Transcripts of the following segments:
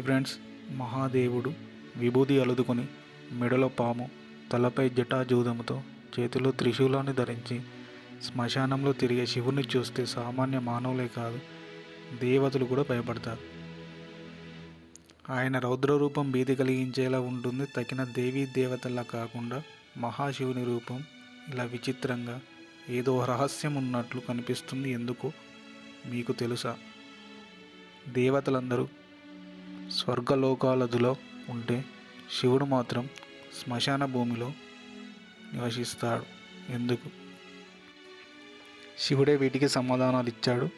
Hi friends మహాదేవుడు విభూది అలుదుకొని మెడలో పాము తలపై జటాజూదముతో చేతిలో త్రిశూలాన్ని ధరించి శ్మశానంలో తిరిగే శివుని చూస్తే సామాన్య మానవులే కాదు దేవతలు కూడా భయపడతారు. ఆయన రౌద్ర రూపం భీతి కలిగించేలా ఉంటుంది. తగిన దేవీ దేవతల్లా కాకుండా మహాశివుని రూపం ఇలా విచిత్రంగా ఏదో రహస్యం ఉన్నట్లు కనిపిస్తుంది. ఎందుకు మీకు తెలుసా? దేవతలందరూ స్వర్గలోకాలదులో ఉంటే శివుడు మాత్రం శ్మశాన భూమిలో నివసిస్తాడు. ఎందుకు? శివుడే వీటికి సమాధానాలు ఇచ్చాడు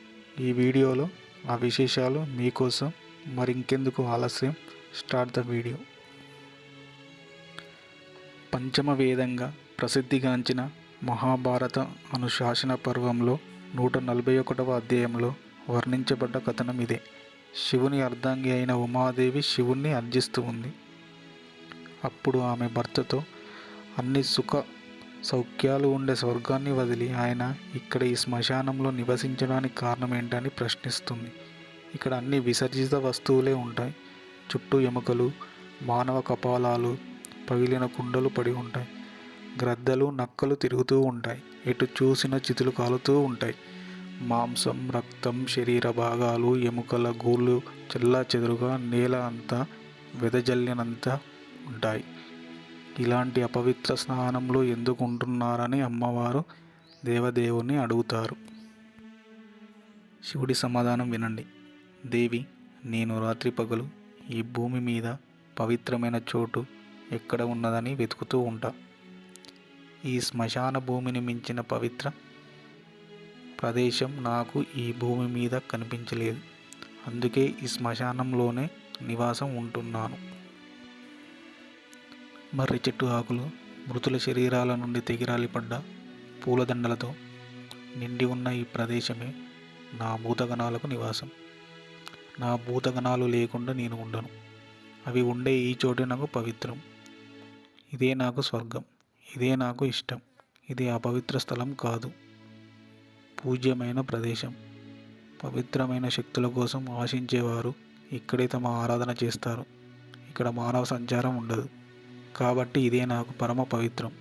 ఈ వీడియోలో ఆ విశేషాలు మీకోసం మరింకెందుకు ఆలస్యం? Start the video. పంచమ వేదంగా ప్రసిద్ధిగాంచిన మహాభారత అనుశాసన పర్వంలో నూట నలభై ఒకటవ అధ్యాయంలో వర్ణించబడ్డ కథనం ఇదే. శివుని అర్ధాంగి అయిన ఉమాదేవి శివుణ్ణి అర్జిస్తూ ఉంది. అప్పుడు ఆమె భర్తతో అన్ని సుఖ సౌఖ్యాలు ఉండే స్వర్గాన్ని వదిలి ఆయన ఇక్కడ ఈ శ్మశానంలో నివసించడానికి కారణం ఏంటని ప్రశ్నిస్తుంది. ఇక్కడ అన్ని విసర్జిత వస్తువులే ఉంటాయి. చుట్టూ ఎముకలు మానవ కపాలాలు పగిలిన కుండలు పడి ఉంటాయి. గ్రద్దలు నక్కలు తిరుగుతూ ఉంటాయి. ఎటు చూసిన చితులు కాలుతూ ఉంటాయి. మాంసం రక్తం శరీర భాగాలు ఎముకల గూళ్ళు చెల్లా చెదురుగా నేల అంతా వెదజల్లినంత ఉంటాయి. ఇలాంటి అపవిత్ర స్నానంలో ఎందుకు ఉంటున్నారని అమ్మవారు దేవదేవుని అడుగుతారు. శివుడి సమాధానం వినండి. దేవి నేను రాత్రి పగలు ఈ భూమి మీద పవిత్రమైన చోటు ఎక్కడ ఉన్నదని వెతుకుతూ ఉంటా. ఈ శ్మశాన భూమిని మించిన పవిత్ర ప్రదేశం నాకు ఈ భూమి మీద కనిపించలేదు. అందుకే ఈ శ్మశానంలోనే నివాసం ఉంటున్నాను. మర్రి చెట్టు ఆకులు మృతుల శరీరాల నుండి తెగిరాలిపడ్డ పూలదండలతో నిండి ఉన్న ఈ ప్రదేశమే నా భూతగణాలకు నివాసం. నా భూతగణాలు లేకుండా నేను ఉండను. అవి ఉండే ఈ చోటే నాకు పవిత్రం. ఇదే నాకు స్వర్గం. ఇదే నాకు ఇష్టం. ఇది అపవిత్ర స్థలం కాదు. పూజ్యమైన ప్రదేశం. పవిత్రమైన శక్తుల కోసం ఆశించేవారు ఇక్కడే తమ ఆరాధన చేస్తారు. ఇక్కడ మానవ సంచారం ఉండదు. కాబట్టి ఇదే నాకు పరమ పవిత్రం.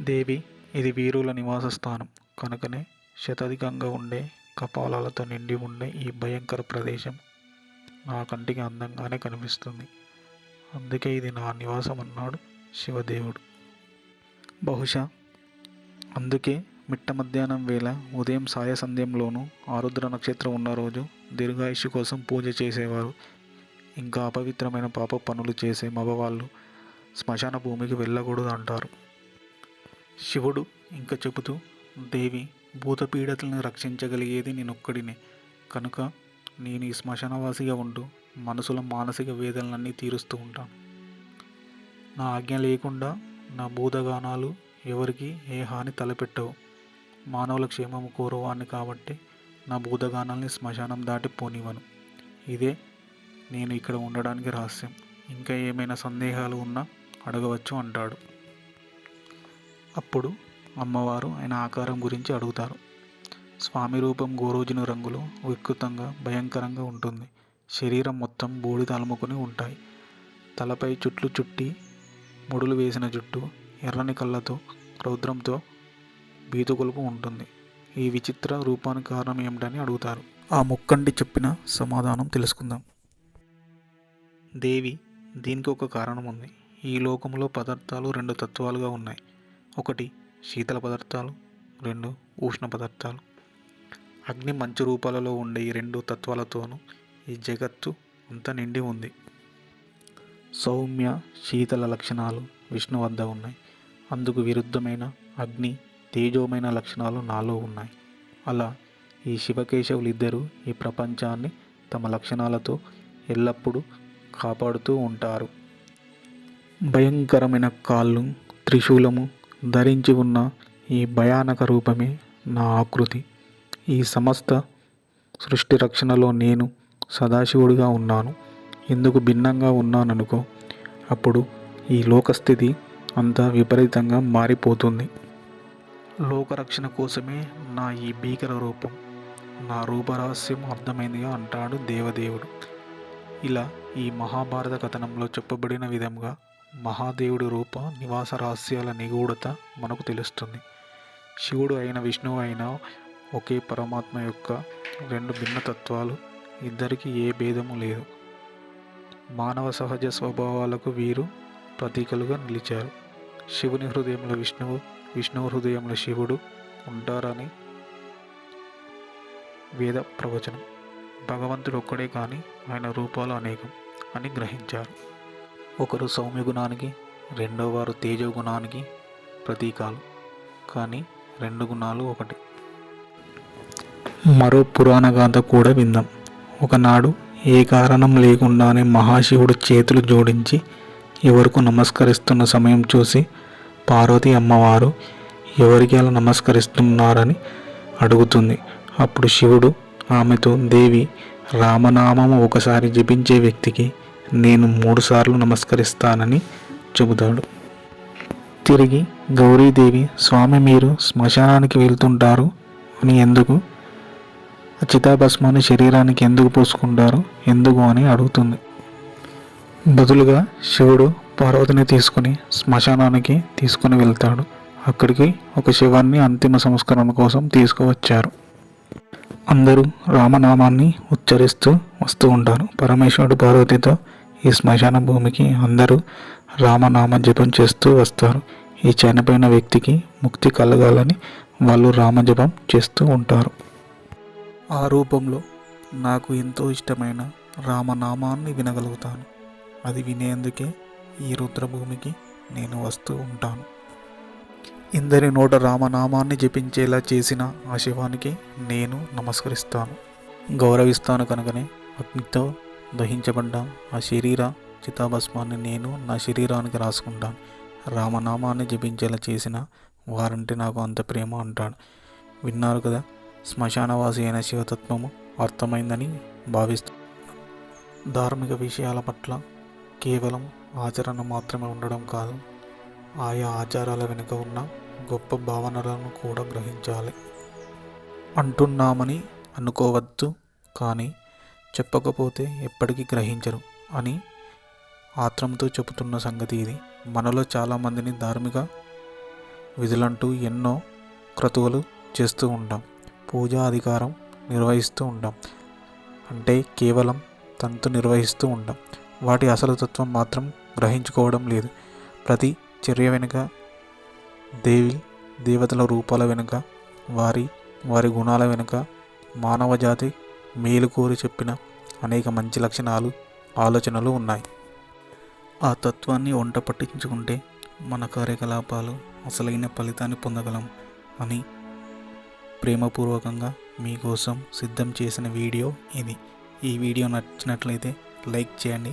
దేవి ఇది వీరుల నివాస స్థానం. కనుకనే శతాధికంగా ఉండే కపాలాలతో నిండి ఉండే ఈ భయంకర ప్రదేశం నా కంటికి అందంగానే కనిపిస్తుంది. అందుకే ఇది నా నివాసం అన్నాడు శివదేవుడు. బహుశా అందుకే మిట్ట మధ్యాహ్నం వేళ ఉదయం సాయ సంధ్యంలోనూ ఆరుద్ర నక్షత్రం ఉన్న రోజు దీర్ఘాయుషు కోసం పూజ చేసేవారు. ఇంకా అపవిత్రమైన పాప పనులు చేసే మగవాళ్ళు శ్మశాన భూమికి వెళ్ళకూడదు అంటారు. శివుడు ఇంకా చెబుతూ దేవి భూతపీడతలను రక్షించగలిగేది నేనొక్కడినే. కనుక నేను ఈ శ్మశానవాసిగా ఉంటూ మనసుల మానసిక వేదనలన్నీ తీరుస్తూ ఉంటాను. నా ఆజ్ఞ లేకుండా నా భూతగానాలు ఎవరికి ఏ హాని తలపెట్టవు. మానవుల క్షేమము కోరువాన్ని కాబట్టి నా భూతగానాల్ని శ్మశానం దాటి పోనివ్వను. ఇదే నేను ఇక్కడ ఉండడానికి రహస్యం. ఇంకా ఏమైనా సందేహాలు ఉన్నా అడగవచ్చు అంటాడు. అప్పుడు అమ్మవారు ఆయన ఆకారం గురించి అడుగుతారు. స్వామి రూపం గోరోజున రంగులో వికృతంగా భయంకరంగా ఉంటుంది. శరీరం మొత్తం బూడిద అలుముకొని ఉంటాయి. తలపై చుట్లు చుట్టి ముడులు వేసిన జుట్టు ఎర్రని కళ్ళతో రౌద్రంతో బీదుగొలుపు ఉంటుంది. ఈ విచిత్ర రూపానికి కారణం ఏమిటని అడుగుతారు. ఆ ముక్కండి చెప్పిన సమాధానం తెలుసుకుందాం. దేవి దీనికి ఒక కారణం ఉంది. ఈ లోకంలో పదార్థాలు రెండు తత్వాలుగా ఉన్నాయి. ఒకటి శీతల పదార్థాలు. రెండు ఉష్ణ పదార్థాలు. అగ్ని మంచు రూపాలలో ఉండే ఈ రెండు తత్వాలతోనూ ఈ జగత్తు అంతా నిండి ఉంది. సౌమ్య శీతల లక్షణాలు విష్ణు వద్ద ఉన్నాయి. అందుకు విరుద్ధమైన అగ్ని తేజోమైన లక్షణాలు నాలో ఉన్నాయి. అలా ఈ శివకేశవులు ఇద్దరు ఈ ప్రపంచాన్ని తమ లక్షణాలతో ఎల్లప్పుడూ కాపాడుతూ ఉంటారు. భయంకరమైన కాళ్ళు త్రిశూలము ధరించి ఉన్న ఈ భయానక రూపమే నా ఆకృతి. ఈ సమస్త సృష్టి రక్షణలో నేను సదాశివుడిగా ఉన్నాను. ఎందుకు భిన్నంగా ఉన్నాననుకో అప్పుడు ఈ లోకస్థితి అంతా విపరీతంగా మారిపోతుంది. లోకరక్షణ కోసమే నా ఈ భీకర రూపం నా రూపరహస్యం అర్థమైందిగా అంటాడు దేవదేవుడు. ఇలా ఈ మహాభారత కథనంలో చెప్పబడిన విధంగా మహాదేవుడి రూప నివాస రహస్యాల నిగూఢత మనకు తెలుస్తుంది. శివుడు అయిన విష్ణువు అయినా ఒకే పరమాత్మ యొక్క రెండు భిన్న తత్వాలు ఇద్దరికి ఏ భేదము లేదు. మానవ సహజ స్వభావాలకు వీరు ప్రతీకలుగా నిలిచారు. శివుని హృదయంలో విష్ణువు విష్ణువు హృదయంలో శివుడు ఉంటారని వేద ప్రవచనం. భగవంతుడు ఒక్కడే కానీ ఆయన రూపాలు అనేకం అని గ్రహించారు. ఒకరు సౌమ్య గుణానికి రెండో వారు తేజో గుణానికి ప్రతీకాలు కానీ రెండు గుణాలు ఒకటి. మరో పురాణ గాథ కూడా విందాం. ఒకనాడు ఏ కారణం లేకుండానే మహాశివుడు చేతులు జోడించి ఎవరికి నమస్కరిస్తున్న సమయం చూసి పార్వతి అమ్మవారు ఎవరికి అలా నమస్కరిస్తున్నారని అడుగుతుంది. అప్పుడు శివుడు ఆమెతో దేవి రామనామము ఒకసారి జపించే వ్యక్తికి నేను మూడుసార్లు నమస్కరిస్తానని చెబుతాడు. తిరిగి గౌరీదేవి స్వామి మీరు శ్మశానానికి వెళ్తుంటారు? అని ఎందుకు? చితాభస్మాన్ని శరీరానికి ఎందుకు పోసుకుంటారు? ఎందుకు? అని అడుగుతుంది. బదులుగా శివుడు పార్వతిని తీసుకుని శ్మశానానికి తీసుకుని వెళ్తాడు. అక్కడికి ఒక శివాన్ని అంతిమ సంస్కరణ కోసం తీసుకువచ్చారు. అందరూ రామనామాన్ని ఉచ్చరిస్తూ వస్తూ ఉంటారు. పరమేశ్వరుడు పార్వతితో ఈ శ్మశాన భూమికి అందరూ రామనామ జపం చేస్తూ వస్తారు. ఈ చనిపోయిన వ్యక్తికి ముక్తి కలగాలని వాళ్ళు రామజపం చేస్తూ ఉంటారు. ఆ రూపంలో నాకు ఎంతో ఇష్టమైన రామనామాన్ని వినగలుగుతాను. అది వినేందుకే ఈ రుద్రభూమికి నేను వస్తూ ఉంటాను. ఇందరి నోట రామనామాన్ని జపించేలా చేసిన ఆ శివానికి నేను నమస్కరిస్తాను. గౌరవిస్తాను కనుకనే అగ్నితో దహించబడ్డ ఆ శరీర చితాభస్మాన్ని నేను నా శరీరానికి రాసుకుంటాను. రామనామాన్ని జపించేలా చేసిన వారంటే నాకు అంత ప్రేమ అంటాడు. విన్నారు కదా శ్మశానవాసి అయిన శివతత్వము అర్థమైందని భావిస్తూ ధార్మిక విషయాల పట్ల కేవలం ఆచరణ మాత్రమే ఉండడం కాదు ఆయా ఆచారాల వెనుక ఉన్న గొప్ప భావనలను కూడా గ్రహించాలి. అంటున్నామని అనుకోవద్దు కానీ చెప్పకపోతే ఎప్పటికీ గ్రహించరు అని ఆత్రంతో చెబుతున్న సంగతి ఇది. మనలో చాలామందిని ధార్మిక విధులంటూ ఎన్నో క్రతువులు చేస్తూ ఉంటాం పూజా అధికారం నిర్వహిస్తూ ఉంటాం అంటే కేవలం తంతు నిర్వహిస్తూ ఉంటాం. వాటి అసలు తత్వం మాత్రం గ్రహించుకోవడం లేదు. ప్రతి చర్య వెనుక దేవి దేవతల రూపాల వెనుక వారి వారి గుణాల వెనుక మానవ జాతి మేలు కోరి చెప్పిన అనేక మంచి లక్షణాలు ఆలోచనలు ఉన్నాయి. ఆ తత్వాన్ని వంట పట్టించుకుంటే మన కార్యకలాపాలు అసలైన ఫలితాన్ని పొందగలం అని ప్రేమపూర్వకంగా మీకోసం సిద్ధం చేసిన వీడియో ఇది. ఈ వీడియో నచ్చినట్లయితే లైక్ చేయండి